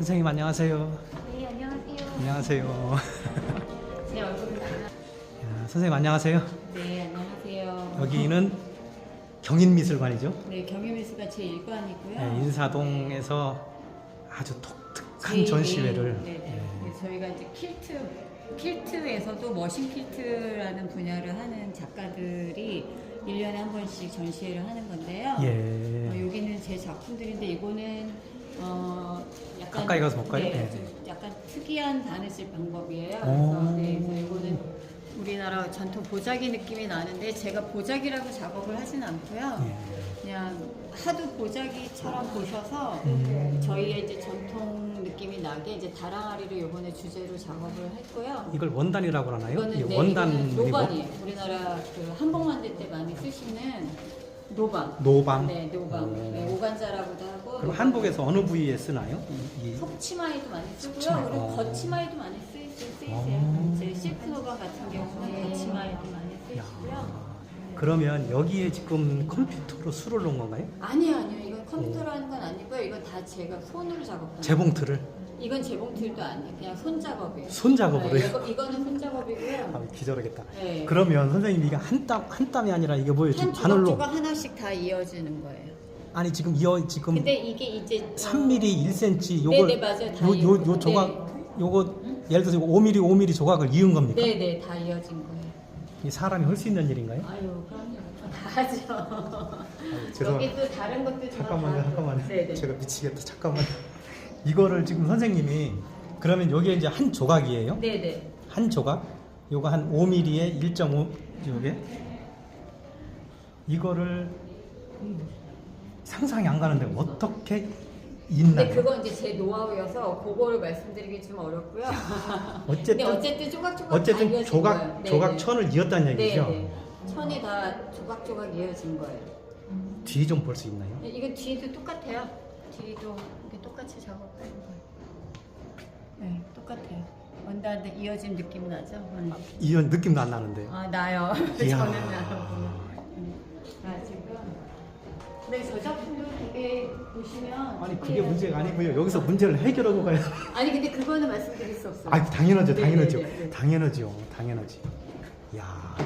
선생님 안녕하세요. 네, 안녕하세요. 안녕하세요. 제 다- 야, 선생님 안녕하세요. 네, 안녕하세요. 여기는 경인미술관이죠. 네, 경유미술가 제 1관이고요. 네, 인사동에서 아주 독특한 네, 전시회를 네, 네, 네. 예, 네, 저희가 이제 킬트 킬트에서도 머신 킬트라는 분야를 하는 작가들이 1년에 한 번씩 전시회를 하는 건데요. 어, 예. 여기는 제 작품들인데 이거는 어 약간 가까이 가서 볼까요? 네, 네. 좀 약간 특이한 바느질 방법이에요. 오. 그래서 네, 그래서 이거는 우리나라 전통 보자기 느낌이 나는데 제가 보자기라고 작업을 하진 않고요. 예. 그냥 하도 보자기처럼 보셔서 음. 저희의 이제 전통 느낌이 나게 이제 다랑아리를 이번에 주제로 작업을 했고요. 이걸 원단이라고 하나요? 이거는 이 네, 원단이고 이거는 노반이에요. 우리나라 그 한복 만들 때 많이 쓰시는 노반. 노방. 네, 노방. 오. 네, 오간자라고도 하고. 그럼 한복에서 어느 부위에 쓰나요? 이, 이- 속치마에도 많이 쓰고요. 속치마. 그리고 어. 겉치마에도 많이 쓰이, 쓰이세요. 어. 제 실크 노반 같은 경우는 겉치마에도 많이 야. 쓰이시고요. 그러면 여기에 지금 컴퓨터로 수를 놓은 건가요? 아니요, 아니요. 이건 컴퓨터로 하는 건 아니고요. 이건 다 제가 손으로 작업하는 재봉틀을 이건 재봉틀도 아니에요. 그냥 손작업이에요. 손작업으로 네? 이거, 이거는 손작업이고요. 아, 기절하겠다. 네. 그러면 선생님 이게 한 땀 한 땀이 아니라 이게 뭐예요? 지금 한 바늘로 조각조각 하나씩 다 이어지는 거예요. 아니 지금 이어 지금 근데 이게 이제 3mm, 1cm 요걸 네네, 맞아요. 다 요, 요. 요 조각 요거 예를 들어서 5mm, 5mm 조각을 이은 겁니까? 네네 다 이어진 거예요. 이 사람이 할 수 있는 일인가요? 아유 그럼요. 다 하죠. 죄송합니다. 여기 또 다른 것도 제가 잠깐만요, 다- 잠깐만요. 네네. 제가 미치겠다. 잠깐만. 이거를 지금 선생님이 그러면 여기에 이제 한 조각이에요? 네네. 한 조각? 요거 한 5mm에 1.5 요게 이거를 상상이 안 가는데 어떻게 있나요? 그건 이제 제 노하우여서 그거를 말씀드리기 좀 어렵고요. 근데 어쨌든 어쨌든 조각조각 다 어쨌든 이어진 조각 거예요. 네네. 조각 천을 이었다는 얘기죠. 네네. 천이 다 조각조각 이어진 거예요. 뒤 좀 볼 수 있나요? 네, 이건 뒤도 똑같아요. 뒤도 이렇게 똑같이 작업하는 거예요. 네, 똑같아요. 원단데 이어진 느낌 나죠? 네. 이런 느낌도 안 나는데. 아 나요. 이야. 저는 나요. 아 지금. 근데 저 작품도 되게 보시면 아니 그게 특이해요. 문제가 아니고요. 여기서 문제를 해결하고 가야. 아니 근데 그거는 말씀드릴 수 없어요. 아 당연하죠, 네, 당연하죠, 네, 네, 네. 당연하죠, 당연하지. 야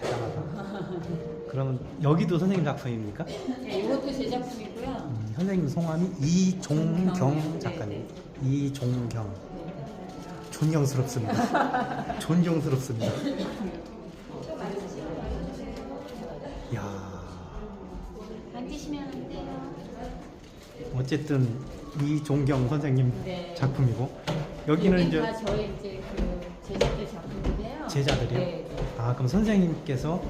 대단하다. 그러면 여기도 선생님 작품입니까? 네, 이것도 제 작품이고요. 음, 선생님 성함이 이종경 종경, 작가님. 네, 이종경. 존경스럽습니다. 존경스럽습니다. 야 만지시면 안 돼요. 어쨌든 이종경 선생님 네. 작품이고 여기는 여기 이제 다 저희 이제 그 제자들 작품인데요. 제자들이요? 네, 네. 아 그럼 선생님께서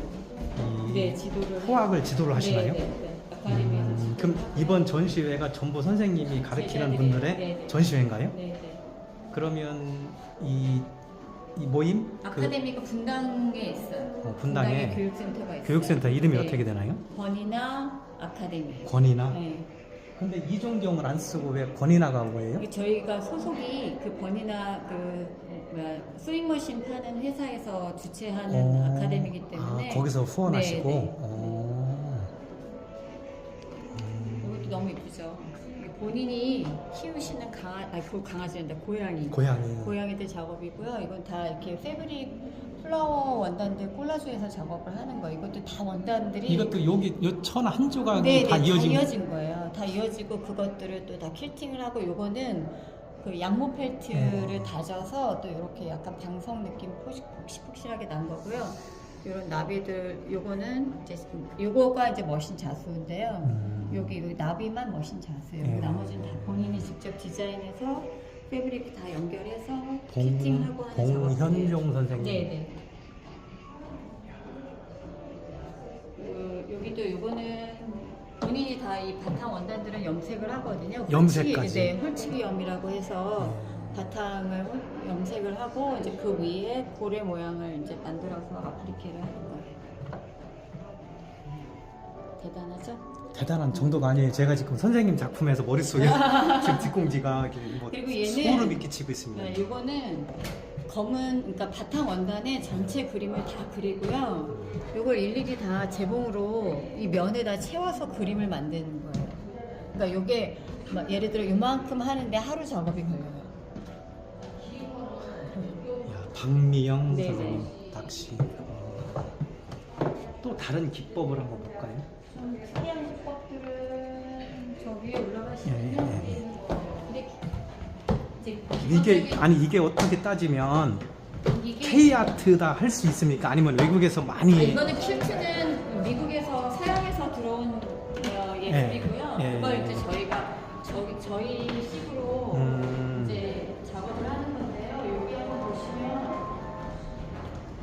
이 네, 지도를 호학을 지도를 하시나요? 네, 네, 네. 아카데미에서 음, 지도를 그럼 이번 전시회가 전부 선생님이 가르치는 제자들이, 분들의 네, 네. 전시회인가요? 네, 네. 그러면 이, 이 모임 그 아카데미가 분당에 있어요. 어, 분당에 교육센터가 있어요. 교육센터 이름이 네. 어떻게 되나요? 권이나 아카데미. 권이나. 네. 근데 이종경을 안 쓰고 왜 권이나가 뭐예요? 이게 저희가 소속이 그 권이나 그 뭐야 스윙머신 파는 회사에서 주최하는 어, 아카데미이기 때문에 아, 거기서 후원하시고. 네, 네. 어. 이것도 너무 예쁘죠. 본인이 키우시는 강아, 아니 그 강아지인데 고양이. 고양이. 고양이들 작업이고요. 이건 다 이렇게 패브릭 플라워 원단들 콜라주에서 작업을 하는 거예요. 이것도 다 원단들이 이것도 여기 요천 한 조각이 네, 다 네, 이어진 다 이어진 거예요. 다 이어지고 그것들을 또다 킬팅을 하고 요거는 그 양모 펠트를 어. 다져서 또 이렇게 약간 방석 느낌 포시- 폭실폭실하게 난 거고요. 요런 나비들 요거는 이제 요거가 이제 머신 자수인데요. 음. 여기 이 나비만 머신 자수예요. 네. 나머지는 다 본인이 직접 디자인해서 패브릭 다 연결해서 봉, 피팅하고 하는 작업이에요. 봉현종 선생님. 네네. 그 여기도 요거는 본인이 다 이 바탕 원단들은 염색을 하거든요. 염색까지? 홀치기, 네, 홀치기 염이라고 해서 바탕을 홀- 염색을 하고 이제 그 위에 고래 모양을 이제 만들어서 아플리케를 하는 거예요. 대단하죠? 대단한 정도가 아니에요. 제가 지금 선생님 작품에서 머릿속에 지금 뒷공지가 이렇게 뭐 그리고 얘는- 소름이 끼치고 있습니다. 네, 이거는 검은 그러니까 바탕 원단에 전체 그림을 다 그리고요. 이걸 일일이 다 재봉으로 이 면에다 채워서 그림을 만드는 거예요. 그러니까 이게 막 예를 들어 이만큼 하는데 하루 작업이 걸려요. 야, 박미영 네네. 선생님 낚시. 또 다른 기법을 한번 볼까요? 좀 특이한 기법들은 저 위에 올라가시면 예, 예, 이렇게 이게 아니 이게 어떻게 따지면 K 아트다 할 수 있습니까? 아니면 외국에서 아, 많이 이거는 킬트는 미국에서 서양에서 들어온 어, 예술이고요. 예, 예. 그걸 이제 저희가 저기 저희 식으로 음. 이제 작업을 하는 건데요. 여기 한번 보시면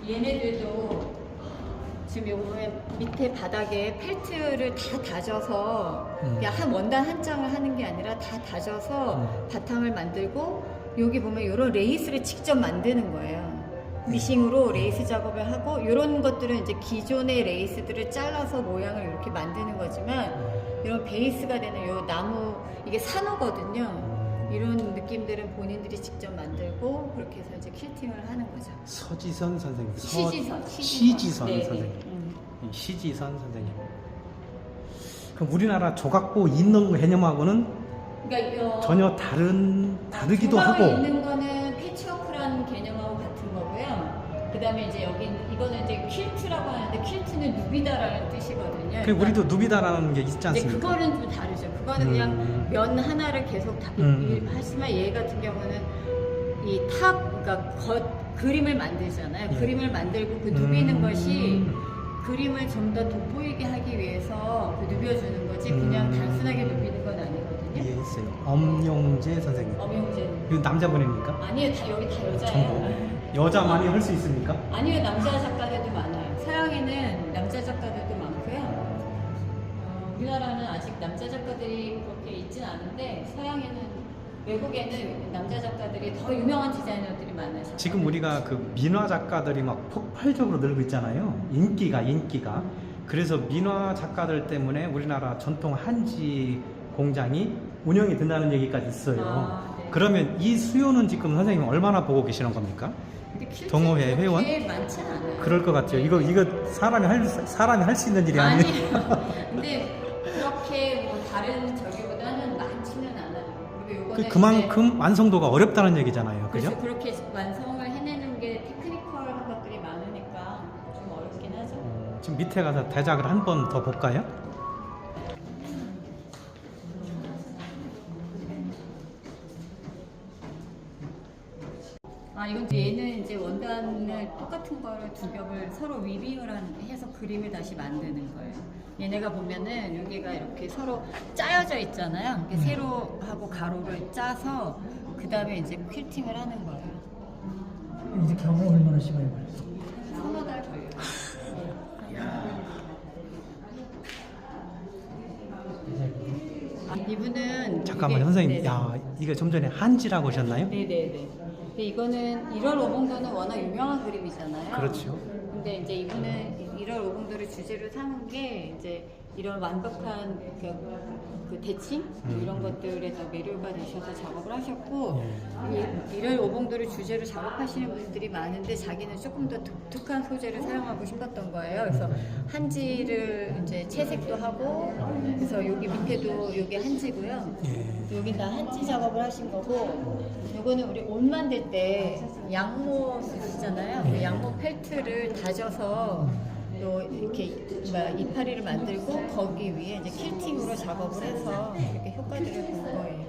얘네들도 지금 요거에 밑에 바닥에 펠트를 다 다져서 음. 그냥 한 원단 한 장을 하는 게 아니라 다 다져서 음. 바탕을 만들고 여기 보면 이런 레이스를 직접 만드는 거예요. 미싱으로 레이스 작업을 하고 이런 것들은 이제 기존의 레이스들을 잘라서 모양을 이렇게 만드는 거지만 이런 베이스가 되는 이 나무 이게 산호거든요. 음. 이런 느낌들은 본인들이 직접 만들고 그렇게 해서 이제 킬팅을 하는 거죠. 서지선 선생님. 서- 시지선, 시지선 네, 네. 선생님. 음. 이 시지선 선생님. 그럼 우리나라 조각보 있는 개념하고는 그러니까 어, 전혀 다른 다르기도 조각에 하고 있는 거는 패치워크라는 개념하고 같은 거고요. 그다음에 이제 여기 이거는 이제 퀼트라고 하는데 퀼트는 누비다라는 뜻이거든요. 그 우리도 누비다라는 게 있지 이제 않습니까? 그거는 좀 다르죠. 그거는 음. 그냥 면 하나를 계속 다 음. 하지만 얘 같은 경우는 이 탑, 그러니까 겉 그림을 만들잖아요. 예. 그림을 만들고 그 누비는 음. 것이 그림을 좀 더 돋보이게 하기 위해서 그 누벼주는 거지 그냥 음. 단순하게 누비는 건 아니거든요. 이해했어요. 엄용재 선생님. 엄용재. 이거 남자분입니까? 아니에요, 다 여기 다 전부 여자예요. 여자만이 할 수 있습니까? 아니요, 남자 작가들 우리나라는 아직 남자 작가들이 그렇게 있진 않은데 서양에는 외국에는 남자 작가들이 더 유명한 디자이너들이 많아요. 지금 우리가 그 민화 작가들이 막 폭발적으로 늘고 있잖아요. 인기가 인기가. 그래서 민화 작가들 때문에 우리나라 전통 한지 공장이 운영이 된다는 얘기까지 있어요. 아, 네. 그러면 이 수요는 지금 선생님 얼마나 보고 계시는 겁니까? 동호회 회원? 그럴 것 같아요. 이거 이거 사람이 할 사람이 할 수 있는 일이 아니에요. 아니에요. 근데 그 이제 그만큼 완성도가 어렵다는 얘기잖아요. 그래서 그죠? 그렇게 완성을 해내는 게 테크니컬한 것들이 많으니까 좀 어렵긴 하죠. 어, 지금 밑에 가서 대작을 한 번 더 볼까요? 아 이건 이제 원단을 똑같은 거를 두 겹을 서로 위빙을 한, 해서 그림을 다시 만드는 거예요. 얘네가 보면은 여기가 이렇게 서로 짜여져 있잖아요. 이렇게 세로하고 가로를 짜서 그 다음에 이제 퀼팅을 하는 거예요. 이제 경험 얼마나 시간이 걸렸어? 서너 달 걸려요. 아, 이분은 잠깐만 이게- 선생님, 네네. 야 이게 좀 전에 한지라고 하셨나요? 네네네. 근데 이거는 1월 오봉도는 워낙 유명한 그림이잖아요. 그렇죠. 근데 이제 이분은 1월 오봉도를 주제로 삼은 게 이제 이런 완벽한 그, 그 대칭 음. 이런 것들에서 매료가 되셔서 작업을 하셨고 예. 이 1월 오봉도를 주제로 작업하시는 분들이 많은데 자기는 조금 더 독특한 소재를 사용하고 싶었던 거예요. 그래서 한지를 이제 채색도 하고 그래서 여기 밑에도 여기 한지고요. 예. 여긴 다 한지 작업을 하신 거고 요거는 우리 옷 만들 때 양모 쓰시잖아요. 그 예. 양모 펠트를 다져서 또 이렇게 뭐야, 이파리를 만들고 거기 위에 이제 킬팅으로 작업을 해서 이렇게 효과들을 본 거예요.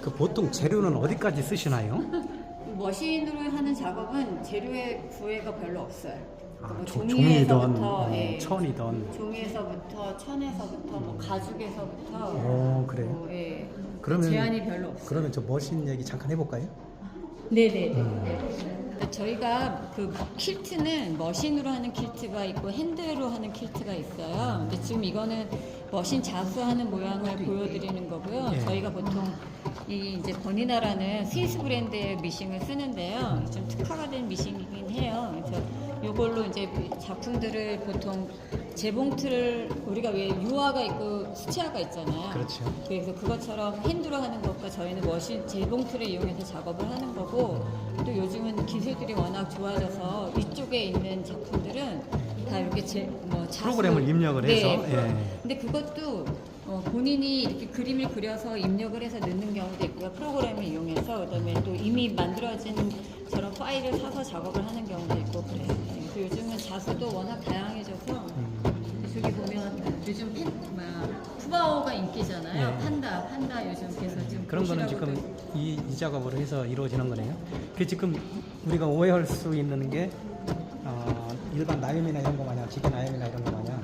그 보통 재료는 어디까지 쓰시나요? 머신으로 하는 작업은 재료의 구애가 별로 없어요. 아, 뭐 조- 종이에서부터, 종이든 예, 어, 천이든. 종이에서부터 천에서부터 뭐 가죽에서부터 오 그래요. 뭐, 예, 그러면 제한이 별로 없어요. 그러면 저 머신 얘기 잠깐 해볼까요? 네네네. 음. 저희가 그 킬트는 머신으로 하는 킬트가 있고 핸드로 하는 킬트가 있어요. 근데 지금 이거는 머신 자수하는 모양을 보여드리는 거고요. 예. 저희가 보통 이 이제 버니나라는 스위스 브랜드의 미싱을 쓰는데요. 좀 특화가 된 미싱이긴 해요. 그래서 이걸로 이제 작품들을 보통 재봉틀을 우리가 왜 유화가 있고 수채화가 있잖아요. 그렇죠. 그래서 그것처럼 핸드로 하는 것과 저희는 머신 재봉틀을 이용해서 작업을 하는 거고 또 요즘은 기술들이 워낙 좋아져서 이쪽에 있는 작품들은 다 이렇게 제, 뭐 자수- 프로그램을 입력을 해서, 네. 예. 근데 그것도 어, 본인이 이렇게 그림을 그려서 입력을 해서 넣는 경우도 있고요. 프로그램을 이용해서 그다음에 또 이미 만들어진 저런 파일을 사서 작업을 하는 경우도 있고 그래요. 네. 그래서 요즘은 자수도 워낙 다양해져서 음. 저기 보면 요즘 팬, 뭐야, 푸바오가 인기잖아요. 예. 판다, 판다 요즘 계속 지금 그런 거는 지금 이, 이 작업으로 해서 이루어지는 거네요. 그 지금 우리가 오해할 수 있는 게 어, 일반 나염이나 이런 거 마냥 기계 나염이나 이런 거 마냥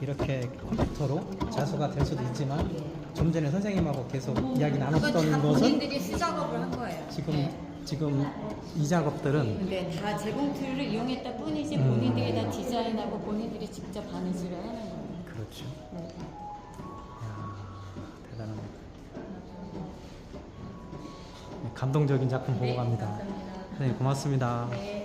이렇게 컴퓨터로 자수가 될 수도 있지만 좀 전에 선생님하고 계속 이야기 그건 다 나눴던 것은 본인들이 수작업을 한 거예요. 지금 네. 지금 이 작업들은 근데 다 재봉틀을 이용했다 뿐이지 음. 본인들이 다 디자인하고 본인들이 직접 바느질을 하는 거예요. 그렇죠. 네. 이야, 대단하네. 네, 감동적인 작품 보고 네, 갑니다. 감사합니다. 네, 고맙습니다. 네.